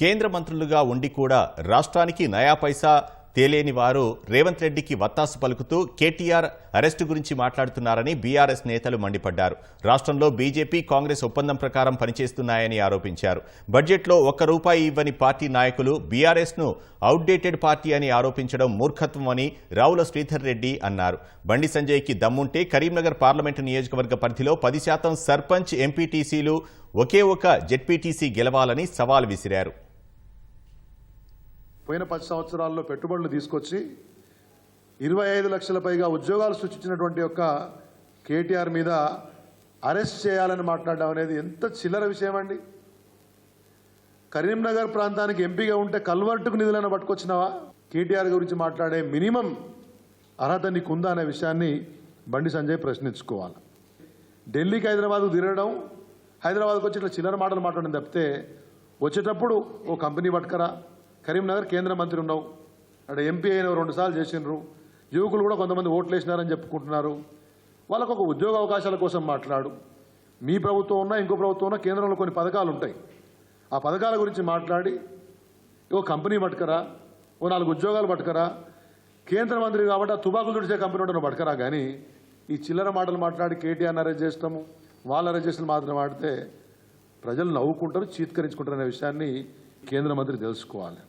కేంద్ర మంత్రులుగా ఉండి కూడా రాష్ట్రానికి నయా పైసా తేలేని వారు రేవంత్ రెడ్డికి వత్తాసు పలుకుతూ కేటీఆర్ అరెస్టు గురించి మాట్లాడుతున్నారని బీఆర్ఎస్ నేతలు మండిపడ్డారు. రాష్ట్రంలో బీజేపీ కాంగ్రెస్ ఒప్పందం ప్రకారం పనిచేస్తున్నాయని ఆరోపించారు. బడ్జెట్లో ఒక్క రూపాయి ఇవ్వని పార్టీ నాయకులు బీఆర్ఎస్ను అవుట్డేటెడ్ పార్టీ అని ఆరోపించడం మూర్ఖత్వం అని రావుల శ్రీధర్ రెడ్డి అన్నారు. బండి సంజయ్కి దమ్ముంటే కరీంనగర్ పార్లమెంటు నియోజకవర్గ పరిధిలో పది శాతం సర్పంచ్ ఎంపీటీసీలు ఒకే ఒక జెడ్పీటీసీ గెలవాలని సవాల్ విసిరారు. పోయిన పది సంవత్సరాల్లో పెట్టుబడులు తీసుకొచ్చి ఇరవై ఐదు లక్షల పైగా ఉద్యోగాలు సృష్టించినటువంటి యొక్క కేటీఆర్ మీద అరెస్ట్ చేయాలని మాట్లాడడం అనేది ఎంత చిల్లర విషయం అండి కరీంనగర్ ప్రాంతానికి ఎంపీగా ఉంటే కల్వర్టుకు నిధులను పట్టుకొచ్చినావా? కేటీఆర్ గురించి మాట్లాడే మినిమం అర్హత నీకుందా అనే విషయాన్ని బండి సంజయ్ ప్రశ్నించుకోవాలి. ఢిల్లీకి హైదరాబాద్ తిరగడం హైదరాబాద్కు వచ్చి ఇట్లా చిల్లర మాటలు మాట్లాడడం తప్పితే వచ్చేటప్పుడు ఓ కంపెనీ పట్టుకరా. కరీంనగర్ కేంద్ర మంత్రి ఉన్నావు. అక్కడ ఎంపీ అయిన రెండు సార్లు చేసినారు యువకులు కూడా కొంతమంది ఓట్లు వేసినారని చెప్పుకుంటున్నారు. వాళ్ళకు ఒక ఉద్యోగ అవకాశాల కోసం మాట్లాడు. మీ ప్రభుత్వం ఉన్నా ఇంకో ప్రభుత్వం ఉన్నా కేంద్రంలో కొన్ని పథకాలు ఉంటాయి. ఆ పథకాల గురించి మాట్లాడి ఓ కంపెనీ పట్టుకరా ఓ నాలుగు ఉద్యోగాలు పట్టుకరా. కేంద్ర మంత్రి కాబట్టి ఆ తుబాకులు తుడిచే కంపెనీ ఉంటే పట్టుకరా కానీ ఈ చిల్లర మాటలు మాట్లాడి కేటీఆర్ని అరెస్ట్ చేస్తాము. వాళ్ళ అరెస్ట్ చేసిన మాత్రం ఆడితే ప్రజలు నవ్వుకుంటారు చీత్కరించుకుంటారు అనే విషయాన్ని కేంద్ర మంత్రి తెలుసుకోవాలి.